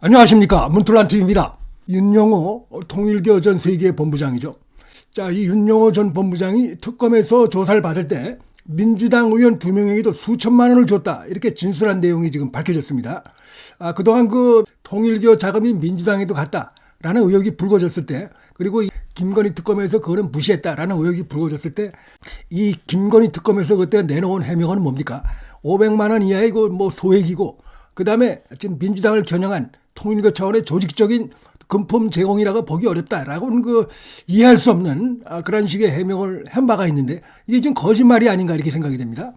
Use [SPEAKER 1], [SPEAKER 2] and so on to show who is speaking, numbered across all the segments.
[SPEAKER 1] 안녕하십니까 문틀란TV입니다. 윤영호 통일교 전 세계 본부장이죠. 자, 이 윤영호 전 본부장이 특검에서 조사를 받을 때 민주당 의원 두 명에게도 수천만 원을 줬다 이렇게 진술한 내용이 지금 밝혀졌습니다. 아, 그동안 그 통일교 자금이 민주당에도 갔다라는 의혹이 불거졌을 때 그리고 이 김건희 특검에서 그거는 무시했다라는 의혹이 불거졌을 때 이 김건희 특검에서 그때 내놓은 해명은 뭡니까? 500만 원 이하의 그 뭐 소액이고 그 다음에 지금 민주당을 겨냥한 통일교 차원의 조직적인 금품 제공이라고 보기 어렵다라고는 그 이해할 수 없는 아, 그런 식의 해명을 한 바가 있는데 이게 지금 거짓말이 아닌가 이렇게 생각이 됩니다.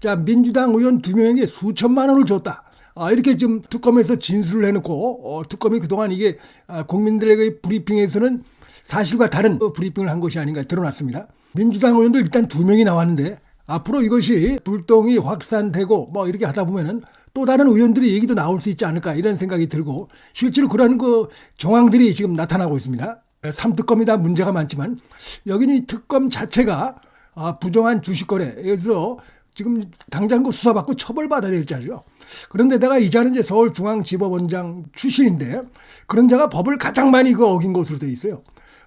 [SPEAKER 1] 자 민주당 의원 두 명에게 수천만 원을 줬다. 아, 이렇게 좀 특검에서 진술을 해놓고 어, 특검이 그동안 이게 아, 국민들에게 브리핑에서는 사실과 다른 어, 브리핑을 한 것이 아닌가 드러났습니다. 민주당 의원도 일단 두 명이 나왔는데 앞으로 이것이 불똥이 확산되고 뭐 이렇게 하다 보면은 또 다른 의원들의 얘기도 나올 수 있지 않을까 이런 생각이 들고 실제로 그런 그 정황들이 지금 나타나고 있습니다. 삼특검이다 문제가 많지만 여기는 이 특검 자체가 아, 부정한 주식 거래에서 지금 당장 그 수사받고 처벌받아야 될 자죠. 그런데다가 이 자는 이제 서울중앙지법원장 출신인데 그런 자가 법을 가장 많이 그 어긴 것으로 돼 있어요.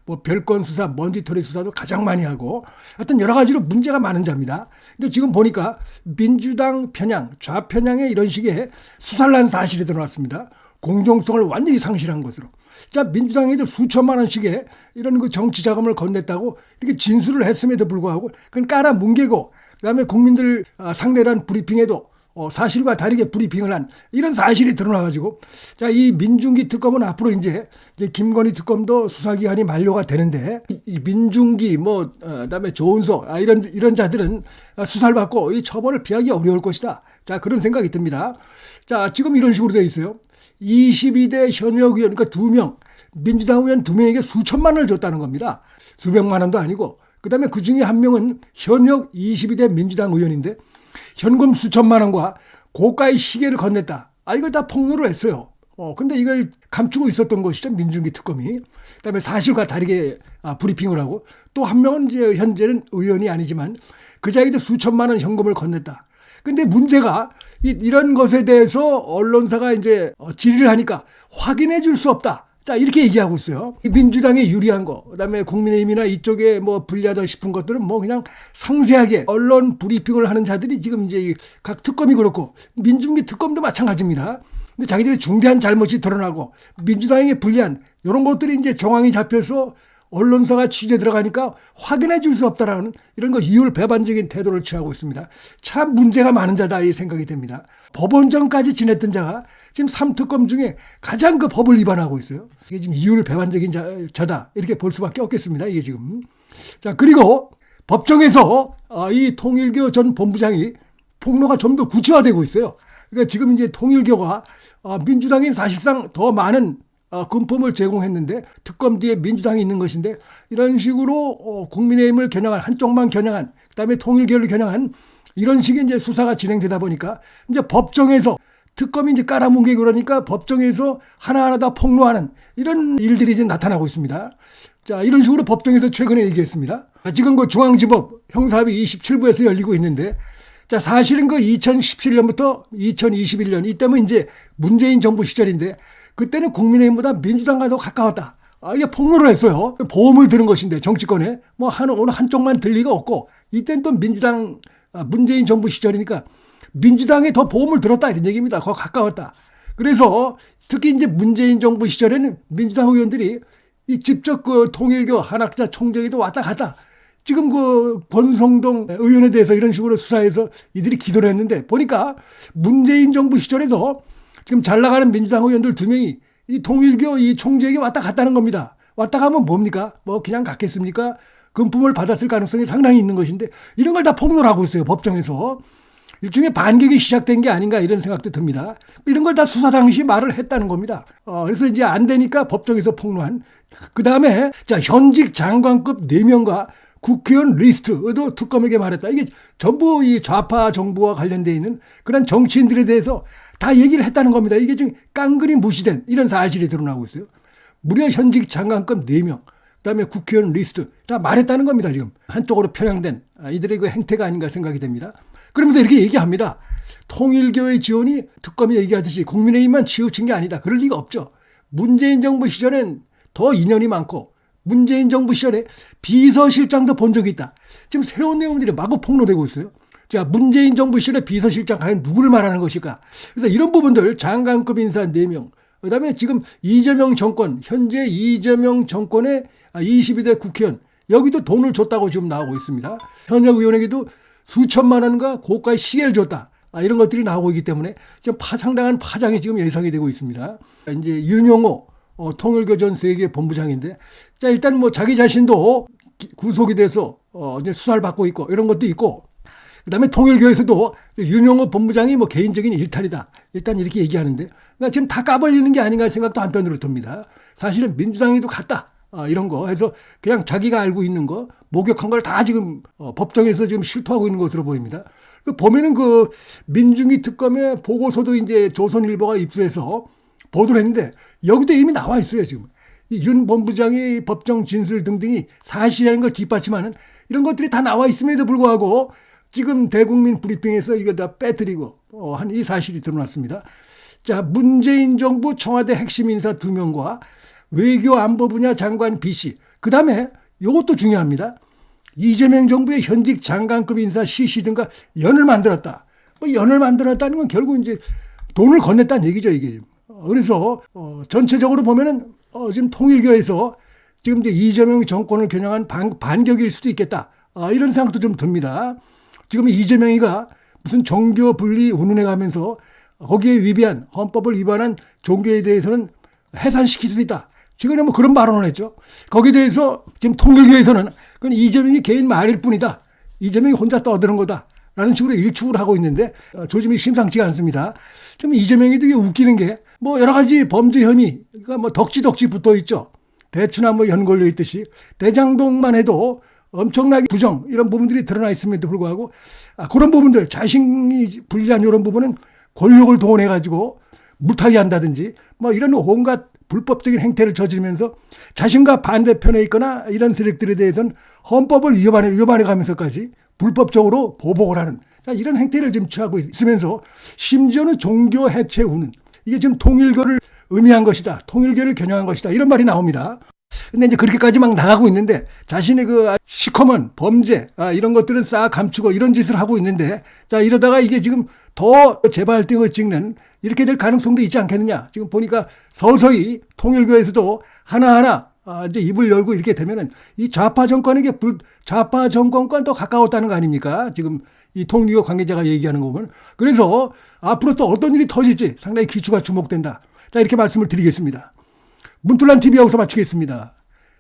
[SPEAKER 1] 뭐 별건 수사, 먼지털이 수사도 가장 많이 하고 하여튼 여러 가지로 문제가 많은 자입니다. 근데 지금 보니까 민주당 편향, 좌편향의 이런 식의 수사를 한 사실이 드러났습니다. 공정성을 완전히 상실한 것으로. 자, 민주당에도 수천만 원씩의 이런 그 정치 자금을 건넸다고 이렇게 진술을 했음에도 불구하고 그건 깔아 뭉개고 그다음에 국민들 아, 상대로 한 브리핑에도 어, 사실과 다르게 브리핑을 한 이런 사실이 드러나가지고 자 이 민중기 특검은 앞으로 이제, 이제 김건희 특검도 수사기한이 만료가 되는데 이, 이 민중기 뭐 어, 그다음에 조은석 아, 이런 이런 자들은 아, 수사를 받고 이 처벌을 피하기 어려울 것이다. 자 그런 생각이 듭니다. 자 지금 이런 식으로 되어 있어요. 22대 현역 의원 그러니까 두 명 민주당 의원 두 명에게 수천만 원을 줬다는 겁니다. 수백만 원도 아니고 그다음에 그 중에 한 명은 현역 22대 민주당 의원인데 현금 수천만 원과 고가의 시계를 건넸다. 아 이걸 다 폭로를 했어요. 어 근데 이걸 감추고 있었던 것이죠 민중기 특검이. 그 다음에 사실과 다르게 아, 브리핑을 하고 또 한 명은 이제 현재는 의원이 아니지만 그 자기도 수천만 원 현금을 건넸다. 근데 문제가 이, 이런 것에 대해서 언론사가 이제 어, 질의를 하니까 확인해 줄 수 없다. 자, 이렇게 얘기하고 있어요. 이 민주당에 유리한 거, 그 다음에 국민의힘이나 이쪽에 뭐 불리하다 싶은 것들은 뭐 그냥 상세하게 언론 브리핑을 하는 자들이 지금 이제 각 특검이 그렇고 민중기 특검도 마찬가지입니다. 근데 자기들이 중대한 잘못이 드러나고 민주당에게 불리한 이런 것들이 이제 정황이 잡혀서 언론사가 취재 들어가니까 확인해 줄 수 없다라는 이런 거 이율 배반적인 태도를 취하고 있습니다. 참 문제가 많은 자다 이 생각이 됩니다. 법원장까지 지냈던 자가 지금 삼특검 중에 가장 그 법을 위반하고 있어요. 이게 지금 이율 배반적인 자, 자다 이렇게 볼 수밖에 없겠습니다. 이게 지금 자 그리고 법정에서 아, 이 통일교 전 본부장이 폭로가 좀 더 구체화되고 있어요. 그러니까 지금 이제 통일교가 아, 민주당이 사실상 더 많은 아, 금품을 제공했는데 특검 뒤에 민주당이 있는 것인데 이런 식으로 어, 국민의힘을 겨냥한 한쪽만 겨냥한 그다음에 통일교를 겨냥한 이런 식의 이제 수사가 진행되다 보니까 이제 법정에서 특검이 이제 깔아뭉개고 그러니까 법정에서 하나하나 다 폭로하는 이런 일들이 이제 나타나고 있습니다. 자, 이런 식으로 법정에서 최근에 얘기했습니다. 지금 그 중앙지법 형사합의 27부에서 열리고 있는데 자, 사실은 그 2017년부터 2021년 이때면 이제 문재인 정부 시절인데 그때는 국민의힘보다 민주당과 더 가까웠다. 아, 이게 폭로를 했어요. 보험을 들은 것인데 정치권에 뭐 한, 어느 한쪽만 들 리가 없고 이때는 또 민주당 아, 문재인 정부 시절이니까 민주당에 더 보험을 들었다 이런 얘기입니다. 거 가까웠다. 그래서 특히 이제 문재인 정부 시절에는 민주당 의원들이 이 직접 그 통일교 한학자 총재에도 왔다 갔다. 지금 그 권성동 의원에 대해서 이런 식으로 수사해서 이들이 기도를 했는데 보니까 문재인 정부 시절에도 지금 잘 나가는 민주당 의원들 두 명이 이 통일교 이 총재에게 왔다 갔다는 겁니다. 왔다 가면 뭡니까? 뭐 그냥 갔겠습니까? 금품을 받았을 가능성이 상당히 있는 것인데 이런 걸 다 폭로를 하고 있어요. 법정에서. 일종의 반격이 시작된 게 아닌가 이런 생각도 듭니다. 이런 걸 다 수사 당시 말을 했다는 겁니다. 어, 그래서 이제 안 되니까 법정에서 폭로한. 그 다음에 자 현직 장관급 4명과 국회의원 리스트도 특검에게 말했다. 이게 전부 이 좌파 정부와 관련되어 있는 그런 정치인들에 대해서 다 얘기를 했다는 겁니다. 이게 지금 깡그리 무시된 이런 사실이 드러나고 있어요. 무려 현직 장관급 4명, 그 다음에 국회의원 리스트 다 말했다는 겁니다. 지금 한쪽으로 편향된 아, 이들의 그 행태가 아닌가 생각이 됩니다. 그러면서 이렇게 얘기합니다. 통일교의 지원이 특검이 얘기하듯이 국민의힘만 치우친 게 아니다. 그럴 리가 없죠. 문재인 정부 시절엔 더 인연이 많고 문재인 정부 시절에 비서실장도 본 적이 있다. 지금 새로운 내용들이 마구 폭로되고 있어요. 자, 문재인 정부 시절에 비서실장 과연 누구를 말하는 것일까? 그래서 이런 부분들 장관급 인사 4명, 그 다음에 지금 이재명 정권, 현재 이재명 정권의 22대 국회의원, 여기도 돈을 줬다고 지금 나오고 있습니다. 현역 의원에게도 수천만 원과 고가의 시계를 줬다. 아, 이런 것들이 나오고 있기 때문에 지금 파, 상당한 파장이 지금 예상이 되고 있습니다. 이제 윤용호 어, 통일교 전 세계 본부장인데, 자, 일단 뭐 자기 자신도 기- 구속이 돼서 어, 이제 수사를 받고 있고 이런 것도 있고, 그 다음에 통일교에서도 윤용호 본부장이 뭐 개인적인 일탈이다. 일단 이렇게 얘기하는데, 그러니까 지금 다 까발리는 게 아닌가 생각도 한편으로 듭니다. 사실은 민주당에도 갔다. 아, 이런 거 해서 그냥 자기가 알고 있는 거, 목격한 걸 다 지금 어, 법정에서 지금 실토하고 있는 것으로 보입니다. 그 보면은 그 민중위 특검의 보고서도 이제 조선일보가 입수해서 보도를 했는데 여기도 이미 나와 있어요, 지금. 이윤 본부장의 법정 진술 등등이 사실이라는 걸 뒷받침하는 이런 것들이 다 나와 있음에도 불구하고 지금 대국민 브리핑에서 이거 다 빼뜨리고 어, 한 이 사실이 드러났습니다. 자, 문재인 정부 청와대 핵심 인사 두 명과 외교 안보 분야 장관 B 씨. 그 다음에 이것도 중요합니다. 이재명 정부의 현직 장관급 인사 C 씨 등과 연을 만들었다. 뭐 연을 만들었다는 건 결국 이제 돈을 건넸다는 얘기죠, 이게. 어, 그래서 어, 전체적으로 보면은 어, 지금 통일교에서 지금 이제 이재명 정권을 겨냥한 반, 반격일 수도 있겠다. 아, 이런 생각도 좀 듭니다. 지금 이재명이가 무슨 종교 분리 운운해 가면서 거기에 위배한 헌법을 위반한 종교에 대해서는 해산시킬 수 있다. 최근에 뭐 그런 발언을 했죠. 거기에 대해서 지금 통일교에서는 그건 이재명이 개인 말일 뿐이다. 이재명이 혼자 떠드는 거다. 라는 식으로 일축을 하고 있는데 어, 조짐이 심상치가 않습니다. 좀 이재명이 되게 웃기는 게 뭐 여러 가지 범죄 혐의, 그러니까 뭐 덕지덕지 붙어 있죠. 대추나 뭐연 걸려 있듯이 대장동만 해도 엄청나게 부정 이런 부분들이 드러나 있음에도 불구하고 아, 그런 부분들 자신이 불리한 이런 부분은 권력을 동원해 가지고 물타기 한다든지 뭐 이런 온갖 불법적인 행태를 저지르면서 자신과 반대편에 있거나 이런 세력들에 대해서는 헌법을 위반해, 위반해 가면서까지 불법적으로 보복을 하는 자, 이런 행태를 지금 취하고 있으면서 심지어는 종교 해체 우는 이게 지금 통일교를 의미한 것이다. 통일교를 겨냥한 것이다. 이런 말이 나옵니다. 근데 이제 그렇게까지 막 나가고 있는데 자신의 그 시커먼 범죄 아, 이런 것들은 싹 감추고 이런 짓을 하고 있는데 자 이러다가 이게 지금 더 재발등을 찍는 이렇게 될 가능성도 있지 않겠느냐. 지금 보니까 서서히 통일교에서도 하나하나 아, 이제 입을 열고 이렇게 되면은 이 좌파 정권에게 불, 좌파 정권과 더 가까웠다는 거 아닙니까? 지금 이 통일교 관계자가 얘기하는 거 보면. 그래서 앞으로 또 어떤 일이 터질지 상당히 기추가 주목된다. 자 이렇게 말씀을 드리겠습니다. 문틀란 TV 여기서 마치겠습니다.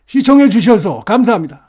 [SPEAKER 1] 시청해 주셔서 감사합니다.